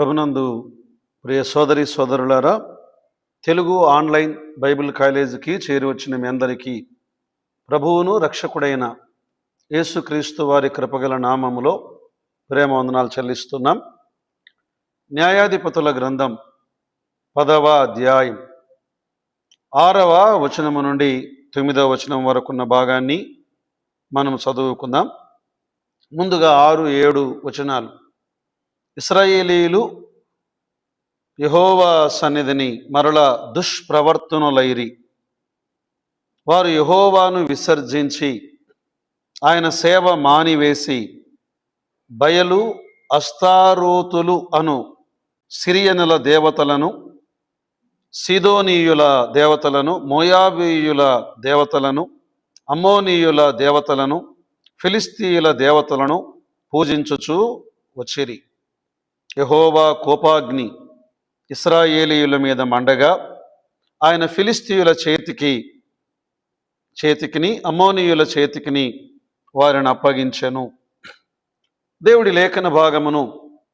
ప్రభునందు ప్రియ సోదరి సోదరులారా తెలుగు ఆన్లైన్ బైబిల్ కాలేజీకి చేరివచ్చిన మీ అందరికీ ప్రభువును రక్షకుడైన యేసుక్రీస్తు వారి కృపగల నామములో ప్రేమ వందనాలు చెల్లిస్తున్నాం. న్యాయాధిపతుల గ్రంథం పదవ అధ్యాయం ఆరవ వచనము నుండి తొమ్మిదవ వచనం వరకున్న భాగాన్ని మనం చదువుకుందాం. ముందుగా ఆరు ఏడు వచనాలు. ఇస్రాయేలీలు యహోవా సన్నిధిని మరల దుష్ప్రవర్తనులైరి. వారు యహోవాను విసర్జించి ఆయన సేవ మానివేసి బయలు అస్తారోతులు అను సిరియనుల దేవతలను సిదోనీయుల దేవతలను మోయాబీయుల దేవతలను అమ్మోనీయుల దేవతలను ఫిలిస్తీయుల దేవతలను పూజించుచు వచ్చిరి. యహోవా కోపాగ్ని ఇస్రాయేలీయుల మీద మండగా ఆయన ఫిలిస్తీయుల చేతికి చేతికిని అమ్మోనీయుల చేతికిని వారిని అప్పగించెను. దేవుడి లేఖన భాగమును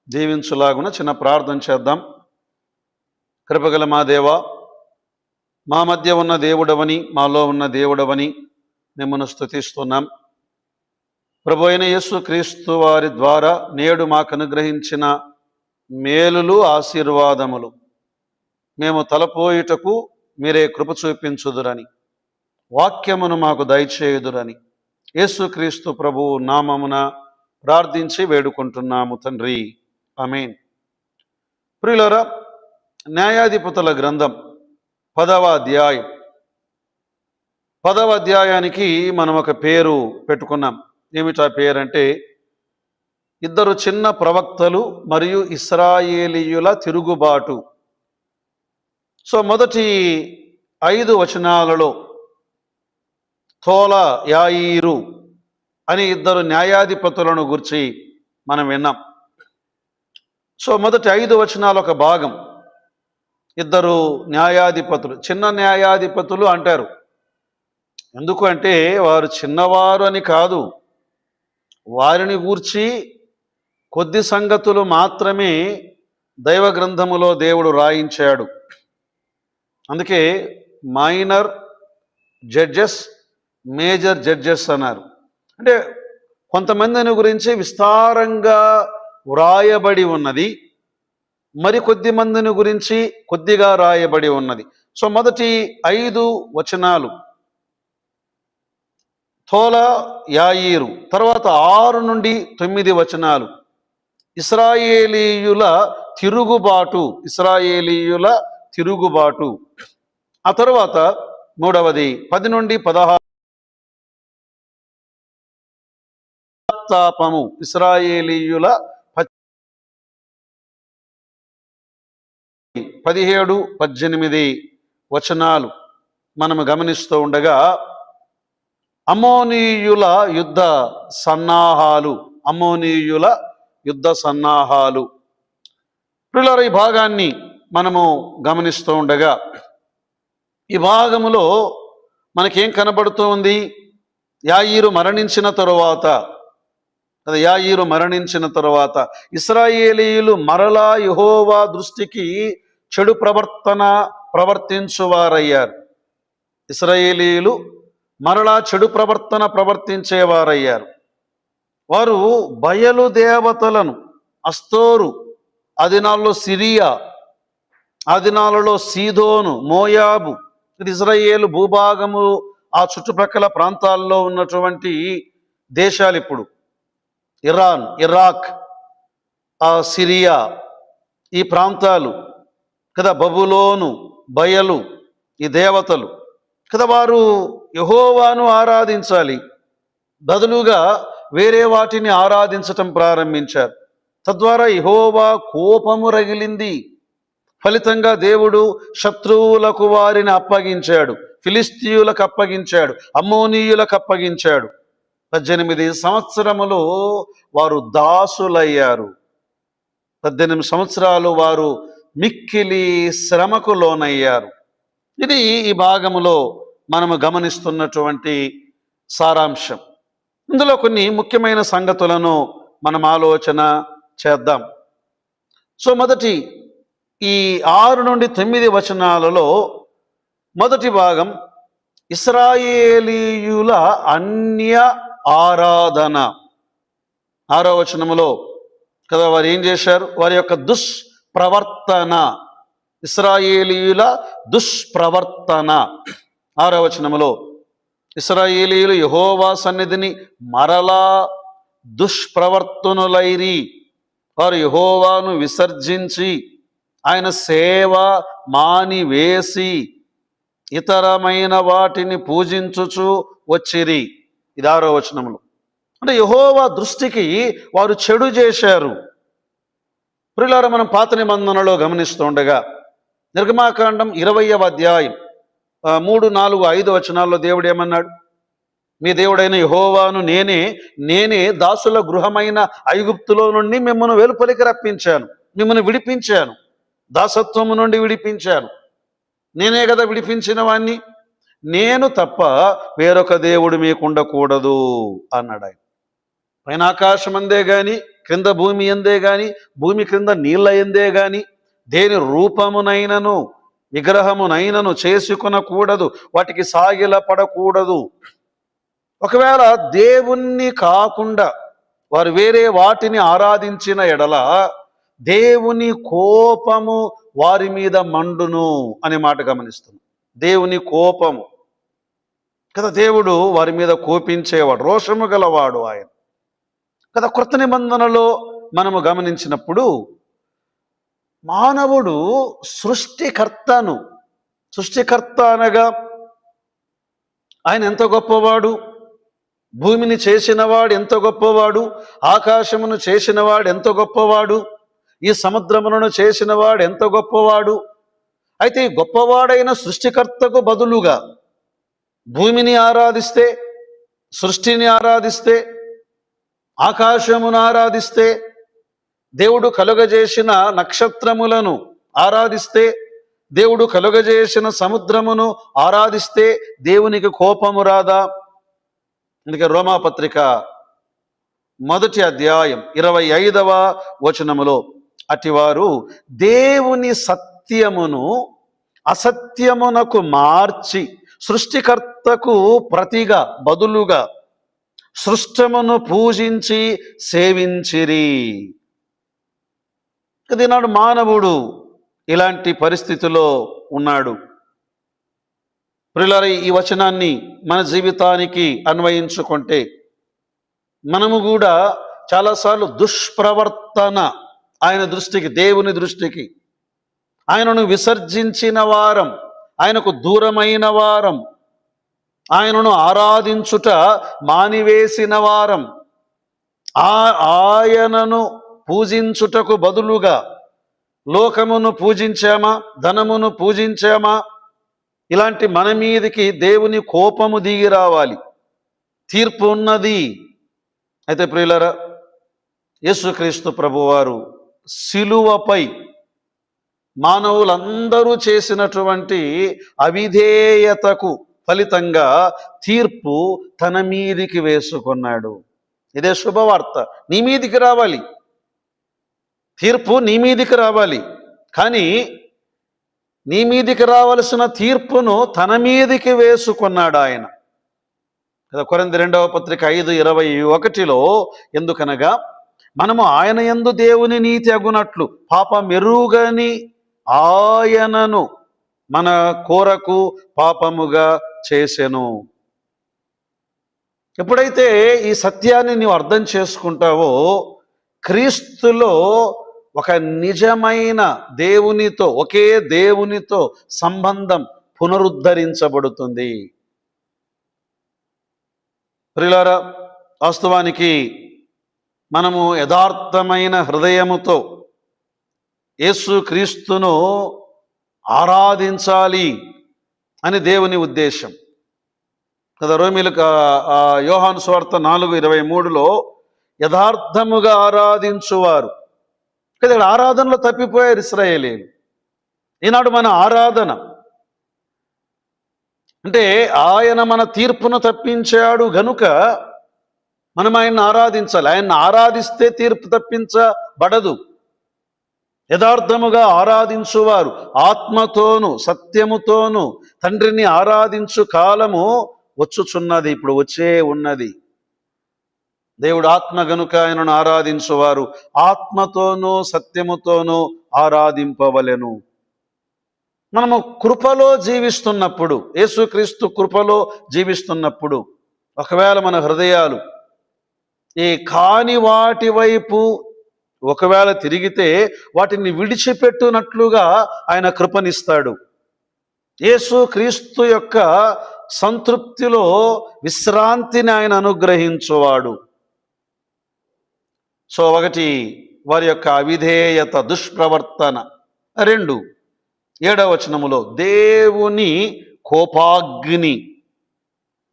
దీవించులాగున చిన్న ప్రార్థన చేద్దాం. కృపగల మా దేవ మా మధ్య ఉన్న దేవుడవని మాలో ఉన్న దేవుడవని మిమ్మల్ని స్థుతిస్తున్నాం ప్రభు అయిన యేసు క్రీస్తు వారి ద్వారా నేడు మాకు అనుగ్రహించిన మేలులు ఆశీర్వాదములు. మేము తలపోయుటకు మీరే కృప చూపించుదురని వాక్యమును మాకు దయచేయుదురని యేసుక్రీస్తు ప్రభు నామమున ప్రార్థించి వేడుకుంటున్నాము తండ్రి. అమీన్ ప్రియులరా న్యాయాధిపతుల గ్రంథం పదవ అధ్యాయం. పదవ అధ్యాయానికి మనం ఒక పేరు పెట్టుకున్నాం. ఏమిటా పేరంటే ఇద్దరు చిన్న ప్రవక్తలు మరియు ఇస్రాయేలీయుల తిరుగుబాటు. సో మొదటి ఐదు వచనాలలో తోల యాయిరు అని ఇద్దరు న్యాయాధిపతులను గురించి మనం విన్నాం. సో మొదటి ఐదు వచనాలు ఒక భాగం. ఇద్దరు న్యాయాధిపతులు చిన్న న్యాయాధిపతులు అంటారు. ఎందుకు అంటే వారు చిన్నవారు అని కాదు. వారిని గూర్చి కొద్ది సంగతులు మాత్రమే దైవ గ్రంథములో దేవుడు రాయించాడు. అందుకే మైనర్ జడ్జెస్ మేజర్ జడ్జెస్ అన్నారు. అంటే కొంతమందిని గురించి విస్తారంగా వ్రాయబడి ఉన్నది మరి కొద్ది మందిని గురించి కొద్దిగా రాయబడి ఉన్నది. సో మొదటి ఐదు వచనాలు. తోల యాయీరు. తర్వాత ఆరు నుండి తొమ్మిది వచనాలు. ఇస్రాయేలీయుల తిరుగుబాటు ఇస్రాయేలీయుల తిరుగుబాటు. ఆ తర్వాత మూడవది పది నుండి పదహారు ఇస్రాయేలీయుల పదిహేడు పద్దెనిమిది వచనాలు మనము గమనిస్తూ ఉండగా అమోనీయుల యుద్ధ సన్నాహాలు అమోనీయుల యుద్ధ సన్నాహాలు. పిల్లల ఈ భాగాన్ని మనము గమనిస్తూ ఉండగా ఈ భాగములో మనకేం కనబడుతూ ఉంది యాయిరు మరణించిన తరువాత కదా యాయిరు మరణించిన తరువాత ఇస్రాయేలీయులు మరలా యహోవా దృష్టికి చెడు ప్రవర్తన ప్రవర్తించువారయ్యారు. ఇస్రాయేలీయులు మరలా చెడు ప్రవర్తన ప్రవర్తించేవారయ్యారు. వారు బయలు దేవతలను అస్తోరు అదినాల్లో సిరియా అదినాలలో సీదోను మోయాబు ఇజ్రాయేల్ భూభాగము ఆ చుట్టుప్రక్కల ప్రాంతాల్లో ఉన్నటువంటి దేశాలు ఇప్పుడు. ఇరాన్ ఇరాక్ ఆ సిరియా ఈ ప్రాంతాలు కదా బబులోను బయలు ఈ దేవతలు. కదా వారు యహోవాను ఆరాధించాలి. బదులుగా వేరే వాటిని ఆరాధించటం ప్రారంభించారు. తద్వారా ఇహోవా కోపము రగిలింది. ఫలితంగా దేవుడు శత్రువులకు వారిని అప్పగించాడు. ఫిలిస్తీయులకు అప్పగించాడు. అమ్మోనీయులకు అప్పగించాడు. పద్దెనిమిది సంవత్సరములు వారు దాసులయ్యారు. పద్దెనిమిది సంవత్సరాలు వారు మిక్కిలి శ్రమకు లోనయ్యారు. ఇది ఈ భాగములో మనము గమనిస్తున్నటువంటి సారాంశం. ఇందులో కొన్ని ముఖ్యమైన సంగతులను మనం ఆలోచన చేద్దాం. సో మొదటి ఈ ఆరు నుండి తొమ్మిది వచనాలలో మొదటి భాగం ఇస్రాయేలీయుల అన్య ఆరాధన. ఆరో వచనములో కదా వారు ఏం చేశారు? వారి యొక్క దుష్ప్రవర్తన. ఇస్రాయేలీయుల దుష్ప్రవర్తన. ఆరో వచనములో ఇస్రాయేలీలు యహోవా సన్నిధిని మరలా దుష్ప్రవర్తనులైరి. వారు యహోవాను విసర్జించి ఆయన సేవ మానివేసి ఇతరమైన వాటిని పూజించుచు వచ్చిరి. ఇది వచనములు. అంటే యహోవా దృష్టికి వారు చెడు చేశారు. ప్రిలార మనం పాత నిబంధనలో గమనిస్తుండగా నిర్గమాకాండం ఇరవయవ అధ్యాయం మూడు నాలుగు ఐదు వచనాల్లో దేవుడు ఏమన్నాడు? మీ దేవుడైన యహోవాను నేనే నేనే దాసుల గృహమైన ఐగుప్తులో నుండి మిమ్మల్ని వెలుపలికి రప్పించాను మిమ్మల్ని విడిపించాను దాసత్వము నుండి విడిపించాను. నేనే కదా విడిపించిన వాణ్ణి నేను తప్ప వేరొక దేవుడు మీకు ఉండకూడదు అన్నాడు ఆయన. పైన ఆకాశం అందే గాని క్రింద భూమి ఎందే గాని భూమి క్రింద నీళ్ళ ఎందే గాని దేని రూపమునైనను విగ్రహమునైనను చేసుకునకూడదు వాటికి సాగిల పడకూడదు ఒకవేళ దేవుణ్ణి కాకుండా వారు వేరే వాటిని ఆరాధించిన ఎడల దేవుని కోపము వారి మీద మండును అనే మాట గమనిస్తుంది దేవుని కోపము. కదా దేవుడు వారి మీద కోపించేవాడు రోషము గలవాడు ఆయన. కదా కృత నిబంధనలో మనము గమనించినప్పుడు మానవుడు సృష్టికర్తను సృష్టికర్త అనగా ఆయన ఎంత గొప్పవాడు? భూమిని చేసినవాడు ఎంత గొప్పవాడు? ఆకాశమును చేసినవాడు ఎంత గొప్పవాడు? ఈ సముద్రములను చేసినవాడు ఎంత గొప్పవాడు? అయితే ఈ గొప్పవాడైన సృష్టికర్తకు బదులుగా భూమిని ఆరాధిస్తే సృష్టిని ఆరాధిస్తే ఆకాశమును ఆరాధిస్తే దేవుడు కలుగజేసిన నక్షత్రములను ఆరాధిస్తే దేవుడు కలుగజేసిన సముద్రమును ఆరాధిస్తే దేవునికి కోపము రాదా? అందుకే రోమాపత్రిక మొదటి అధ్యాయం ఇరవై ఐదవ వచనములో అటివారు దేవుని సత్యమును అసత్యమునకు మార్చి సృష్టికర్తకు ప్రతిగా బదులుగా సృష్టమును పూజించి సేవించిరి. దీనాడు మానవుడు ఇలాంటి పరిస్థితిలో ఉన్నాడు. ప్రిలరి ఈ వచనాన్ని మన జీవితానికి అన్వయించుకుంటే మనము కూడా చాలాసార్లు దుష్ప్రవర్తన ఆయన దృష్టికి దేవుని దృష్టికి ఆయనను విసర్జించిన వారం ఆయనకు దూరమైన వారం ఆయనను ఆరాధించుట మానివేసిన వారం ఆ ఆయనను పూజించుటకు బదులుగా లోకమును పూజించామా ధనమును పూజించామా? ఇలాంటి మన మీదికి దేవుని కోపము దిగి రావాలి. తీర్పు ఉన్నది. అయితే ప్రియులరా యేసుక్రీస్తు ప్రభువారు శిలువపై మానవులందరూ చేసినటువంటి అవిధేయతకు ఫలితంగా తీర్పు తన మీదికి వేసుకున్నాడు. ఇదే శుభవార్త. నీ మీదికి రావాలి. తీర్పు నీ మీదికి రావాలి. కానీ నీ మీదికి రావలసిన తీర్పును తన మీదికి వేసుకున్నాడు ఆయన. కదా కొరింది రెండవ పత్రిక ఐదు ఇరవై ఒకటిలో ఎందుకనగా మనము ఆయన యందు దేవుని నీతి అగునట్లు పాప మెరుగని ఆయనను మన కోరకు పాపముగా చేసెను. ఎప్పుడైతే ఈ సత్యాన్ని నీవు అర్థం చేసుకుంటావో క్రీస్తులో ఒక నిజమైన దేవునితో ఒకే దేవునితో సంబంధం పునరుద్ధరించబడుతుంది. ప్రిలారా వాస్తవానికి మనము యథార్థమైన హృదయముతో యేసుక్రీస్తును ఆరాధించాలి అని దేవుని ఉద్దేశం. కదా రోమిలకు యోహాను స్వార్థ నాలుగు ఇరవై మూడులో యథార్థముగా ఆరాధించువారు. కదా ఇక్కడ ఆరాధనలో తప్పిపోయారు ఇస్రాయేలీలు. ఈనాడు మన ఆరాధన. అంటే ఆయన మన తీర్పును తప్పించాడు గనుక మనం ఆయన్ని ఆరాధించాలి. ఆయన్ని ఆరాధిస్తే తీర్పు తప్పించబడదు. యథార్థముగా ఆరాధించువారు. ఆత్మతోను సత్యముతోను తండ్రిని ఆరాధించు కాలము వచ్చుచున్నది. ఇప్పుడు వచ్చే ఉన్నది. దేవుడు ఆత్మ గనుక ఆయనను ఆరాధించువారు ఆత్మతోనూ సత్యముతోనూ ఆరాధింపవలెను. మనము కృపలో జీవిస్తున్నప్పుడు యేసుక్రీస్తు కృపలో జీవిస్తున్నప్పుడు ఒకవేళ మన హృదయాలు ఈ కాని వాటి వైపు ఒకవేళ తిరిగితే వాటిని విడిచిపెట్టునట్లుగా ఆయన కృపనిస్తాడు. యేసు క్రీస్తు యొక్క సంతృప్తిలో విశ్రాంతిని ఆయన అనుగ్రహించువాడు. సో ఒకటి వారి యొక్క అవిధేయత దుష్ప్రవర్తన. రెండు ఏడవ వచనములో దేవుని కోపాగ్ని.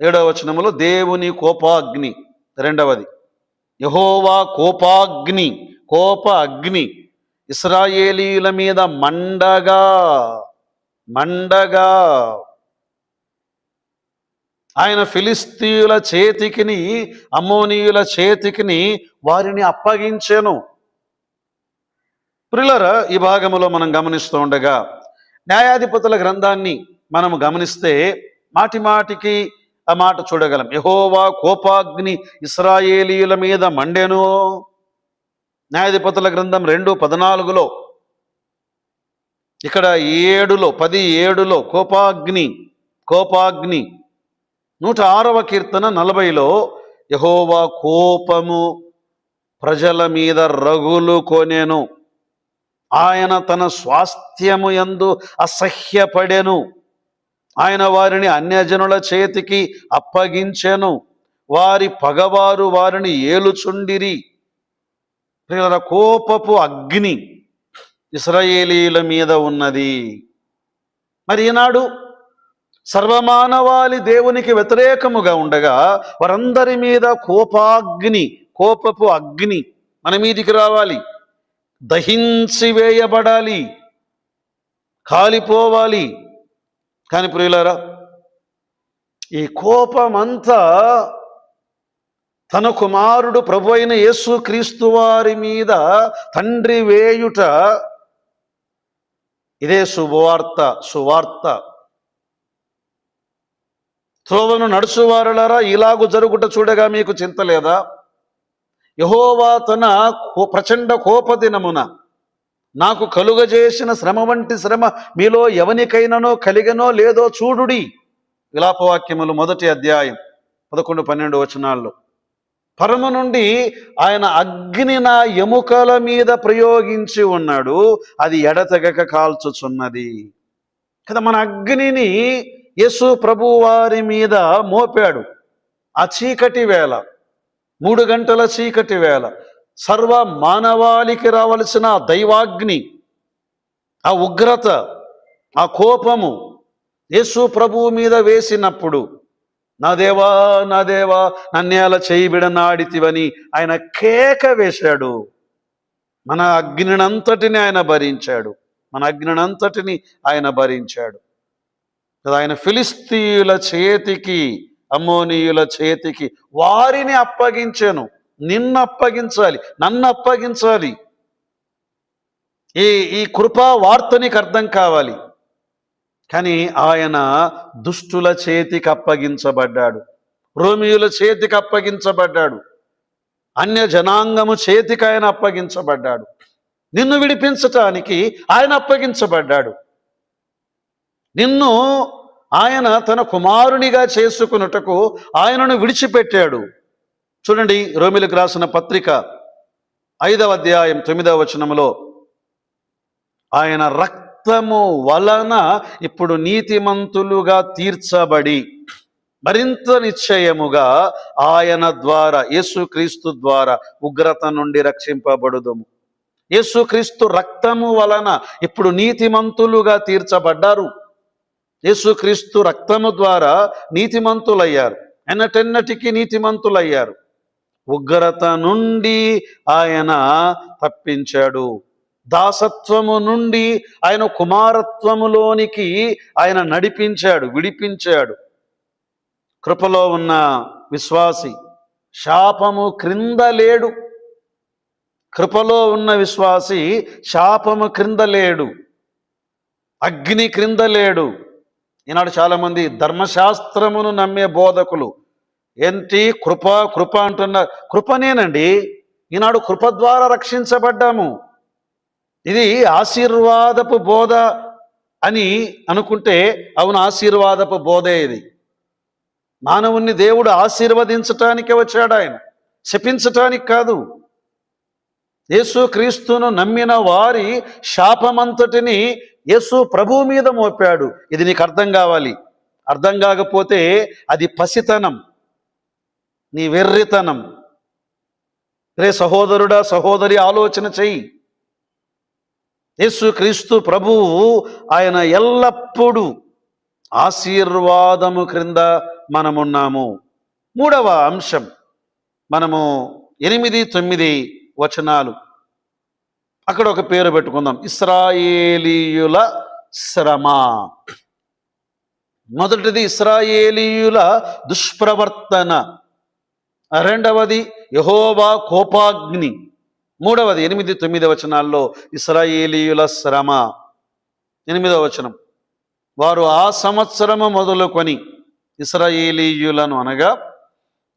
ఏడవ వచనములో దేవుని కోపాగ్ని. రెండవది యహోవా కోపాగ్ని కోప అగ్ని ఇస్రాయేలీల మీద మండగా మండగా. ఆయన ఫిలిస్తీయుల చేతికిని అమ్మోనీయుల చేతికిని వారిని అప్పగించాను. ప్రిలర ఈ భాగంలో మనం గమనిస్తూ ఉండగా న్యాయాధిపతుల గ్రంథాన్ని మనం గమనిస్తే మాటి మాటికి ఆ మాట చూడగలం. యహోవా కోపాగ్ని ఇస్రాయేలీయుల మీద మండెను. న్యాయాధిపతుల గ్రంథం రెండు పద్నాలుగులో ఇక్కడ ఏడులో పది ఏడులో కోపాగ్ని కోపాగ్ని నూట ఆరవ కీర్తన నలభైలో యహోవా కోపము ప్రజల మీద రగులు కొనెను. ఆయన తన స్వాస్థ్యము ఎందు అసహ్యపడెను. ఆయన వారిని అన్యజనుల చేతికి అప్పగించెను. వారి పగవారు వారిని ఏలుచుండిరి. ప్రియుల కోపపు అగ్ని ఇస్రాయేలీల మీద ఉన్నది. మరి ఈనాడు సర్వమానవాళి దేవునికి వ్యతిరేకముగా ఉండగా వారందరి మీద కోపాగ్ని కోపపు అగ్ని మన మీదికి రావాలి. దహించి వేయబడాలి. కాలిపోవాలి. కానీ ప్రియులారా ఈ కోపమంతా తన కుమారుడు ప్రభు అయిన యేసు క్రీస్తు వారి మీద తండ్రి వేయుట ఇదే శుభవార్త సువార్త. త్రోవను నడుచువారులరా ఇలాగు జరుగుట చూడగా మీకు చింత లేదా? యహోవా తన కో- ప్రచండ కోపదినమున నాకు కలుగజేసిన శ్రమ వంటి శ్రమ మీలో ఎవనికైనానో కలిగనో లేదో చూడుడి. విలాపవాక్యములు మొదటి అధ్యాయం పదకొండు పన్నెండు వచనాల్లో. పరమ నుండి ఆయన అగ్ని నా ఎముకల మీద ప్రయోగించి ఉన్నాడు అది ఎడతెగక కాల్చుచున్నది. కదా మన అగ్నిని యేసు ప్రభు వారి మీద మోపాడు. ఆ చీకటి వేళ మూడు గంటల చీకటి వేళ సర్వ మానవాళికి రావలసిన దైవాగ్ని ఆ ఉగ్రత ఆ కోపము యేసు ప్రభువు మీద వేసినప్పుడు నా దేవా నా దేవా నన్నేల చేయిబిడనాడితివని ఆయన కేక వేశాడు. మన అగ్నినంతటిని ఆయన భరించాడు. మన అగ్నినంతటిని ఆయన భరించాడు. కదా ఆయన ఫిలిస్తీయుల చేతికి అమ్మోనీయుల చేతికి వారిని అప్పగించాను. నిన్ను అప్పగించాలి నన్ను అప్పగించాలి. ఈ ఈ కృపా వార్త నీకు అర్థం కావాలి. కానీ ఆయన దుష్టుల చేతికి అప్పగించబడ్డాడు. రోమియుల చేతికి అప్పగించబడ్డాడు. అన్య జనాంగము చేతికి ఆయన అప్పగించబడ్డాడు. నిన్ను విడిపించటానికి ఆయన అప్పగించబడ్డాడు. నిన్ను ఆయన తన కుమారునిగా చేసుకున్నటకు ఆయనను విడిచిపెట్టాడు. చూడండి రోమిలకు రాసిన పత్రిక ఐదవ అధ్యాయం తొమ్మిదవ వచనములో ఆయన రక్తము వలన ఇప్పుడు నీతిమంతులుగా తీర్చబడి మరింత నిశ్చయముగా ఆయన ద్వారా యేసుక్రీస్తు ద్వారా ఉగ్రత నుండి రక్షింపబడుదము. యేసుక్రీస్తు రక్తము వలన ఇప్పుడు నీతిమంతులుగా తీర్చబడ్డారు. యేసుక్రీస్తు రక్తము ద్వారా నీతిమంతులయ్యారు. ఎన్నటెన్నటికి నీతిమంతులయ్యారు. ఉగ్రత నుండి ఆయన తప్పించాడు. దాసత్వము నుండి ఆయన కుమారత్వములోనికి ఆయన నడిపించాడు విడిపించాడు. కృపలో ఉన్న విశ్వాసి శాపము క్రింద లేడు. కృపలో ఉన్న విశ్వాసి శాపము క్రింద లేడు. అగ్ని క్రింద లేడు. ఈనాడు చాలామంది ధర్మశాస్త్రమును నమ్మే బోధకులు. ఏంటి? కృప కృప అంటున్న కృపనేనండి ఈనాడు కృప ద్వారా రక్షించబడ్డాము. ఇది ఆశీర్వాదపు బోధ అని అనుకుంటే అవును ఆశీర్వాదపు బోధే ఇది. మానవుణ్ణి దేవుడు ఆశీర్వదించటానికే వచ్చాడు ఆయన. శపించటానికి కాదు. యేసు క్రీస్తును నమ్మిన వారి శాపమంతటిని యేసు ప్రభు మీద మోపాడు. ఇది నీకు అర్థం కావాలి. అర్థం కాకపోతే అది పసితనం. నీ వెర్రితనం. రే సహోదరుడా సహోదరి ఆలోచన చెయ్యి. యేసు క్రీస్తు ప్రభువు ఆయన ఎల్లప్పుడూ ఆశీర్వాదము క్రింద మనమున్నాము. మూడవ అంశం. మనము ఎనిమిది తొమ్మిది వచనాలు. అక్కడ ఒక పేరు పెట్టుకుందాం. ఇస్రాయేలీయుల శ్రమ. మొదటిది ఇస్రాయేలీయుల దుష్ప్రవర్తన. రెండవది యహోవా కోపాగ్ని. మూడవది ఎనిమిది తొమ్మిది వచనాల్లో ఇస్రాయేలీయుల శ్రమ. ఎనిమిదవ వచనం. వారు ఆ సంవత్సరము మొదలుకొని ఇస్రాయేలీయులను అనగా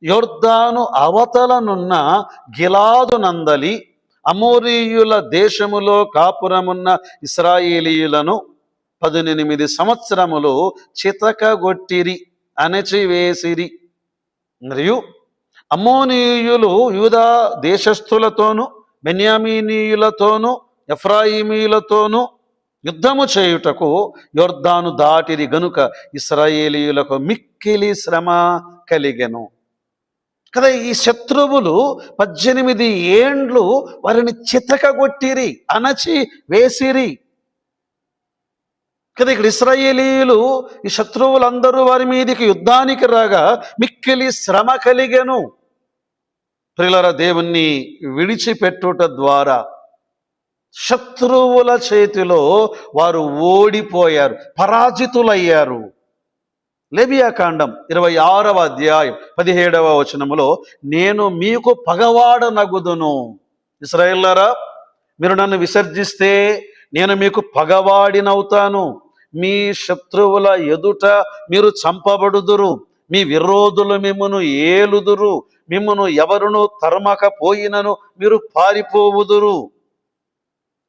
యోర్దాను అవతలనున్న గిలాదు నందలి అమోరీయుల దేశములో కాపురమున్న ఇస్రాయేలీయులను పదునెనిమిది సంవత్సరములు చితకగొట్టిరి అణచివేసిరి. మరియు అమోనీయులు యూదా దేశస్థులతోనూ బెన్యామీనీయులతోనూ ఎఫ్రాయిమీయులతోనూ యుద్ధము చేయుటకు యోర్ధాను దాటిరి గనుక ఇస్రాయేలీయులకు మిక్కిలి శ్రమ కలిగెను. కదా ఈ శత్రువులు పద్దెనిమిది ఏండ్లు వారిని చితకగొట్టిరి అణచి వేసిరి. కదా ఇక్కడ ఇస్రాయేలీలు ఈ శత్రువులందరూ వారి మీదికి యుద్ధానికి రాగా మిక్కిలి శ్రమ కలిగెను. ప్రిలర దేవుణ్ణి విడిచిపెట్టుట ద్వారా శత్రువుల చేతిలో వారు ఓడిపోయారు పరాజితులయ్యారు. లేబియాకాండం ఇరవై ఆరవ అధ్యాయం పదిహేడవ వచనములో నేను మీకు పగవాడనగుదును. ఇస్రాయేల్లారా మీరు నన్ను విసర్జిస్తే నేను మీకు పగవాడినవుతాను. మీ శత్రువుల ఎదుట మీరు చంపబడుదురు. మీ విరోధులు మిమ్మను ఏలుదురు. మిమ్మను ఎవరును తరమకపోయినను మీరు పారిపోవుదురు.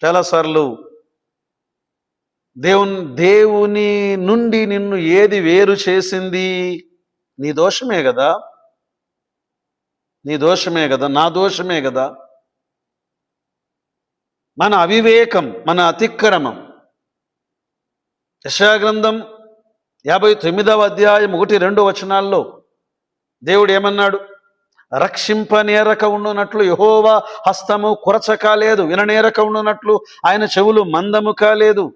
చాలాసార్లు దేవుని దేవుని నుండి నిన్ను ఏది వేరు చేసింది? నీ దోషమే కదా? నీ దోషమే కదా? నా దోషమే కదా? మన అవివేకం మన అతిక్రమం. యశాగ్రంథం యాభై తొమ్మిదవ అధ్యాయం ఒకటి రెండు వచనాల్లో దేవుడు ఏమన్నాడు? రక్షింపనేరక ఉండునట్లు యహోవా హస్తము కురచ కాలేదు విననేరక ఉండునట్లు ఆయన చెవులు మందము కాలేదు.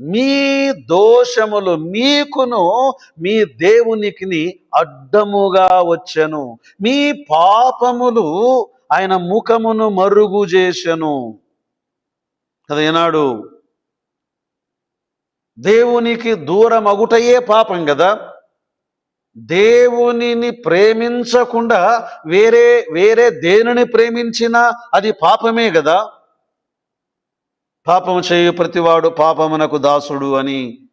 మీ దోషములు మీకును మీ దేవునికిని అడ్డముగా వచ్చెను. మీ పాపములు ఆయన ముఖమును మరుగు చేసెను కదా దేవునికి దూరం అగుటయే పాపం కదా. దేవునిని ప్రేమించకుండా వేరే వేరే దేనిని ప్రేమించినా అది పాపమే కదా. పాపము చేయు ప్రతివాడు పాపమునకు దాసుడు అని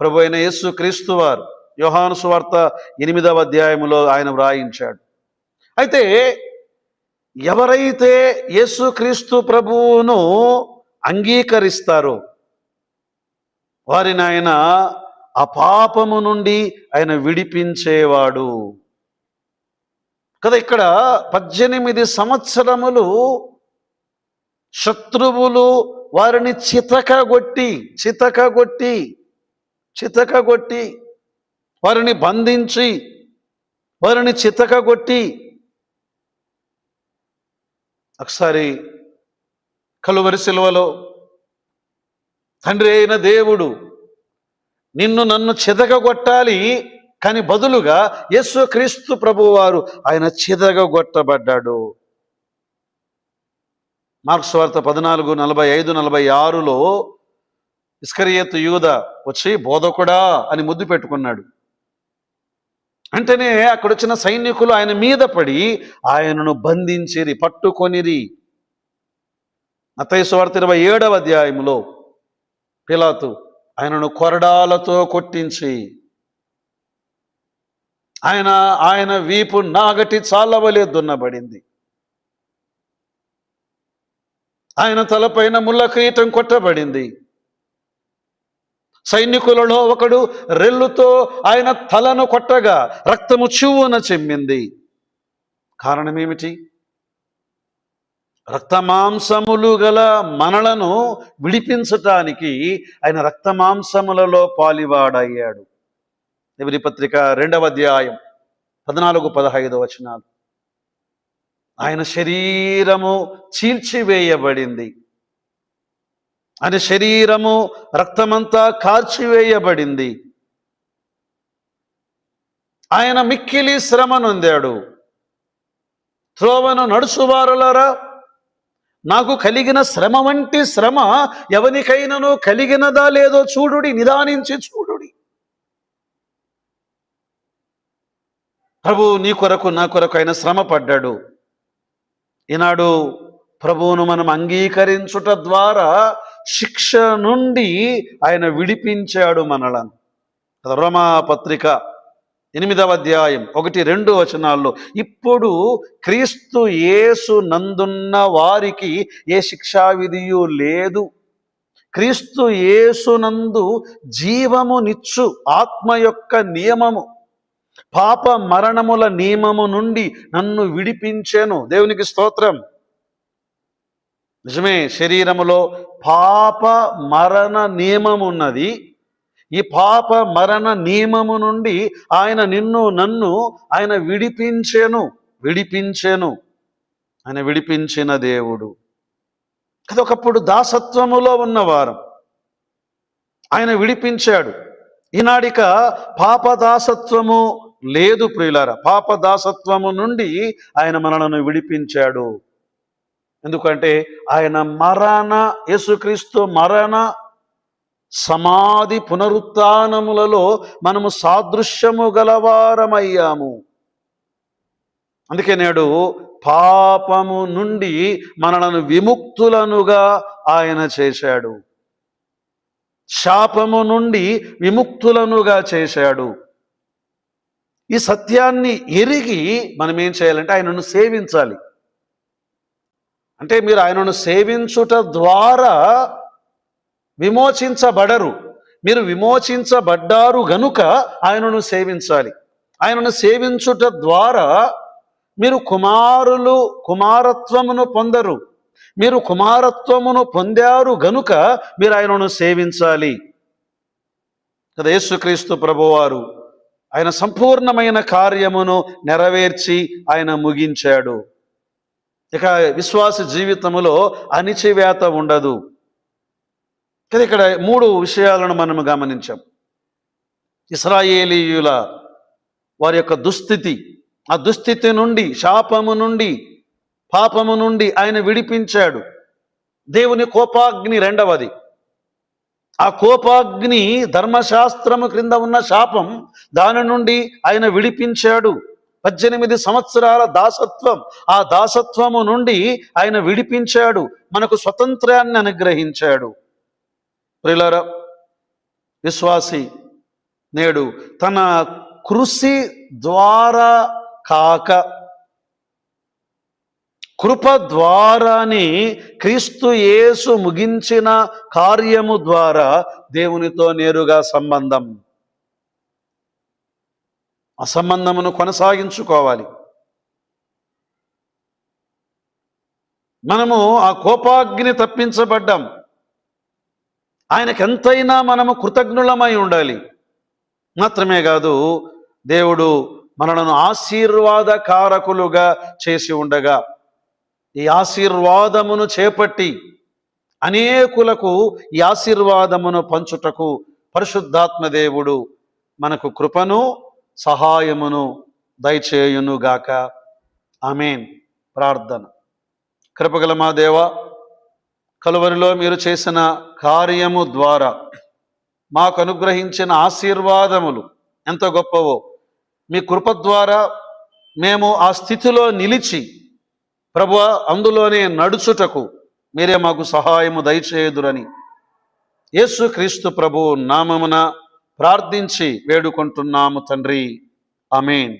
ప్రభు అయిన యేసు క్రీస్తు వారు యోహాను సువార్త ఎనిమిదవ అధ్యాయములో ఆయన వ్రాయించాడు. అయితే ఎవరైతే యేసుక్రీస్తు ప్రభువును అంగీకరిస్తారో వారిని ఆయన ఆ పాపము నుండి ఆయన విడిపించేవాడు. కదా ఇక్కడ పద్దెనిమిది సంవత్సరములు శత్రువులు వారిని చితకగొట్టి చితకగొట్టి చితకగొట్టి వారిని బంధించి వారిని చితకగొట్టి ఒకసారి కలువరి సిలువలో తండ్రి అయిన దేవుడు నిన్ను నన్ను చితకగొట్టాలి కానీ బదులుగా యేసుక్రీస్తు ప్రభువారు ఆయన చితకగొట్టబడ్డాడు మార్క్స్ వార్త పద్నాలుగు నలభై ఐదు నలభై ఆరులో ఇస్కరియత్ యూద వచ్చి బోధకుడా అని ముద్దు పెట్టుకున్నాడు. అంటేనే అక్కడొచ్చిన సైనికులు ఆయన మీద పడి ఆయనను బంధించిరి పట్టుకొనిరి. మత్తయి వార్త ఇరవై ఏడవ అధ్యాయంలో పిలాతు ఆయనను కొరడాలతో కొట్టించి ఆయన ఆయన వీపు నాగటి చాలవలే దున్నబడింది. ఆయన తలపైన ముళ్ళ కిరీటం కొట్టబడింది. సైనికులలో ఒకడు రెల్లుతో ఆయన తలను కొట్టగా రక్తము చివ్వున చెమ్మింది. కారణం ఏమిటి రక్తమాంసములు గల మనలను విడిపించటానికి ఆయన రక్తమాంసములలో పాలివాడయ్యాడు. ఎవరి పత్రిక రెండవ అధ్యాయం పద్నాలుగు పదహైదు వచనాలు. ఆయన శరీరము చీల్చివేయబడింది. ఆయన శరీరము రక్తమంతా కాల్చివేయబడింది ఆయన మిక్కిలి శ్రమ నొందాడు త్రోవను నడుచువారులరా నాకు కలిగిన శ్రమ వంటి శ్రమ ఎవనికైనాను కలిగినదా లేదో చూడుడి నిదానించి చూడుడి. ప్రభు నీ కొరకు నా కొరకు ఆయన శ్రమ పడ్డాడు. ఈనాడు ప్రభువును మనం అంగీకరించుట ద్వారా శిక్ష నుండి ఆయన విడిపించాడు మనలను. రమాపత్రిక పత్రిక ఎనిమిదవ అధ్యాయం ఒకటి రెండు వచనాల్లో ఇప్పుడు క్రీస్తు యేసు నందున్న వారికి ఏ శిక్షా విధియు లేదు. క్రీస్తు యేసునందు జీవము నిచ్చు ఆత్మ యొక్క నియమము. పాప మరణముల నియమము నుండి నన్ను విడిపించాను. దేవునికి స్తోత్రం. నిజమే శరీరములో పాప మరణ నియమం ఉన్నది. ఈ పాప మరణ నియమము నుండి ఆయన నిన్ను నన్ను ఆయన విడిపించాను. విడిపించాను. ఆయన విడిపించిన దేవుడు. అది ఒకప్పుడు దాసత్వములో ఉన్నవారం ఆయన విడిపించాడు. ఈనాడిక పాపదాసత్వము లేదు ప్రియులార పాపదాసత్వము నుండి ఆయన మనలను విడిపించాడు. ఎందుకంటే ఆయన మరణ యేసుక్రీస్తు మరణ సమాధి పునరుత్నములలో మనము సాదృశ్యము గలవారమయ్యాము. అందుకే నేడు పాపము నుండి మనలను విముక్తులనుగా ఆయన చేశాడు. శాపము నుండి విముక్తులనుగా చేశాడు. ఈ సత్యాన్ని ఎరిగి మనం ఏం చేయాలంటే ఆయనను సేవించాలి. అంటే మీరు ఆయనను సేవించుట ద్వారా విమోచించబడరు. మీరు విమోచించబడ్డారు గనుక ఆయనను సేవించాలి. ఆయనను సేవించుట ద్వారా మీరు కుమారులు కుమారత్వమును పొందరు. మీరు కుమారత్వమును పొందారు గనుక మీరు ఆయనను సేవించాలి. కదా యేసుక్రీస్తు ప్రభువారు ఆయన సంపూర్ణమైన కార్యమును నెరవేర్చి ఆయన ముగించాడు. ఇక విశ్వాస జీవితములో అణిచివేత ఉండదు. కదా ఇక్కడ మూడు విషయాలను మనం గమనించాం. ఇస్రాయేలీయుల వారి యొక్క దుస్థితి ఆ దుస్థితి నుండి శాపము నుండి పాపము నుండి ఆయన విడిపించాడు. దేవుని కోపాగ్ని రెండవది. ఆ కోపాగ్ని ధర్మశాస్త్రము క్రింద ఉన్న శాపం దాని నుండి ఆయన విడిపించాడు. పద్దెనిమిది సంవత్సరాల దాసత్వం ఆ దాసత్వము నుండి ఆయన విడిపించాడు మనకు స్వతంత్రాన్ని అనుగ్రహించాడు. ప్రిలర విశ్వాసి నేడు తన కృషి ద్వారా కాక కృప ద్వారానే క్రీస్తు యేసు ముగించిన కార్యము ద్వారా దేవునితో నేరుగా సంబంధం. ఆ సంబంధమును కొనసాగించుకోవాలి. మనము ఆ కోపాగ్ని తప్పించబడ్డాం. ఆయనకి ఎంతైనా మనము కృతజ్ఞులమై ఉండాలి. మాత్రమే కాదు దేవుడు మనలను ఆశీర్వాదకారకులుగా చేసి ఉండగా ఈ ఆశీర్వాదమును చేపట్టి అనేకులకు ఈ ఆశీర్వాదమును పంచుటకు పరిశుద్ధాత్మదేవుడు మనకు కృపను సహాయమును దయచేయునుగాక. ఆమెన్. ప్రార్థన. కృపగల మా దేవ కలువరిలో మీరు చేసిన కార్యము ద్వారా మాకు అనుగ్రహించిన ఆశీర్వాదములు ఎంత గొప్పవో మీ కృప ద్వారా మేము ఆ స్థితిలో నిలిచి ప్రభు అందులోనే నడుచుటకు మీరే మాకు సహాయము దయచేయుదురని. యేసుక్రీస్తు ప్రభు నామమున ప్రార్థించి వేడుకుంటున్నాము తండ్రి. అమేన్